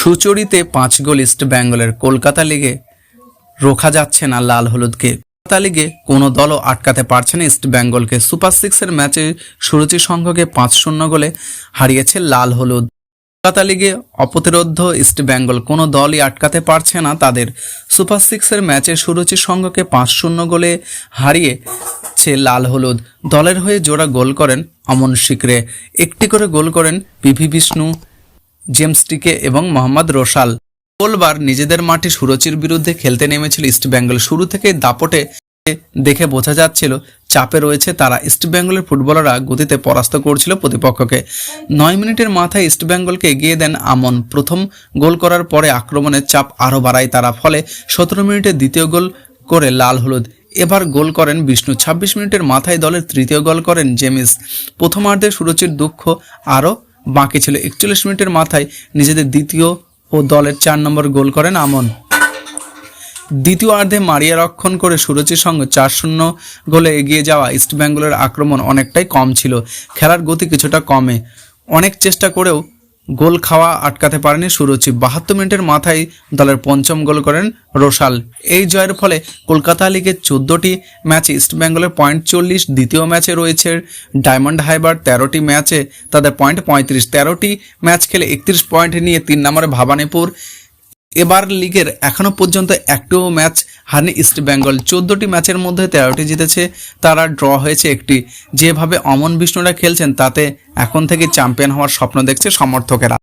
সুচরিতে পাঁচ গোল ইস্ট বেঙ্গলের কলকাতা লিগে রোখা যাচ্ছে না লাল হলুদকে। কলকাতা লিগে কোনো দলও আটকাতে পারছে না ইস্ট বেঙ্গলকে। সুপার সিক্সের ম্যাচে সুরুচি সংঘকে পাঁচ শূন্য গোলে হারিয়েছে লাল হলুদ। কলকাতা লিগে অপ্রতিরোধ ইস্ট বেঙ্গল কোনো দলই আটকাতে পারছে না তাদের। সুপার সিক্সের ম্যাচে সুরুচি সংঘকে পাঁচ শূন্য গোলে হারিয়েছে লাল হলুদ। দলের হয়ে জোড়া গোল করেন অমন শিকরে। একটি করে গোল করেন পিভি বিষ্ণু জেমস টিকে এবং মোহাম্মদ রোশাল। মঙ্গলবার নিজেদের মাঠে সুরচির বিরুদ্ধে খেলতে নেমেছিল ইস্টবেঙ্গল শুরু থেকে দাপটে দেখে বোঝা যাচ্ছিল, চাপে রয়েছে তারা। ইস্টবেঙ্গলের ফুটবলাররা গতিতে পরাস্ত করছিল প্রতিপক্ষকে। নয় মিনিটের মাথায় ইস্টবেঙ্গলকে এগিয়ে দেন আমন। প্রথম গোল করার পরে আক্রমণের চাপ আরও বাড়ায় তারা, ফলে সতেরো মিনিটে দ্বিতীয় গোল করে লাল হলুদ। এবার গোল করেন বিষ্ণু। ২৬ মিনিটের মাথায় দলের তৃতীয় গোল করেন জেমিস। প্রথমার্ধে সুরচির দুঃখ আরও বাকি ছিল একচল্লিশ মিনিটের মাথায় নিজেদের দ্বিতীয় ও দলের চার নম্বর গোল করেন আমন। দ্বিতীয় অর্ধে মারিয়া রক্ষণ করে সুরচির সঙ্গে চার শূন্য গোলে এগিয়ে যাওয়া ইস্টবেঙ্গলের আক্রমণ অনেকটাই কম ছিল। খেলার গতি কিছুটা কমে। অনেক চেষ্টা করেও গোল খাওয়া আটকাতে পারেনি সুরুচি। বাহাত্তর মিনিটের মাথায় দলের পঞ্চম গোল করেন রোশাল। এই জয়ের ফলে কলকাতা লিগের চোদ্দটি ম্যাচে ইস্টবেঙ্গলের পয়েন্ট চল্লিশ, দ্বিতীয় ম্যাচে রয়েছে ডায়মন্ড হাইবার তেরোটি ম্যাচে তাদের পয়েন্ট পঁয়ত্রিশ। তেরোটি ম্যাচ খেলে একত্রিশ পয়েন্ট নিয়ে তিন নম্বরে ভাবানীপুর। এবার লিগের এখনও পর্যন্ত একটিও ম্যাচ হারেনি ইস্ট বেঙ্গল। চোদ্দোটি ম্যাচের মধ্যে তেরোটি জিতেছে, তারা ড্র হয়েছে একটি। যেভাবে অমন বিষ্ণুরা খেলছেন, তাতে এখন থেকে চ্যাম্পিয়ন হওয়ার স্বপ্ন দেখছে সমর্থকেরা।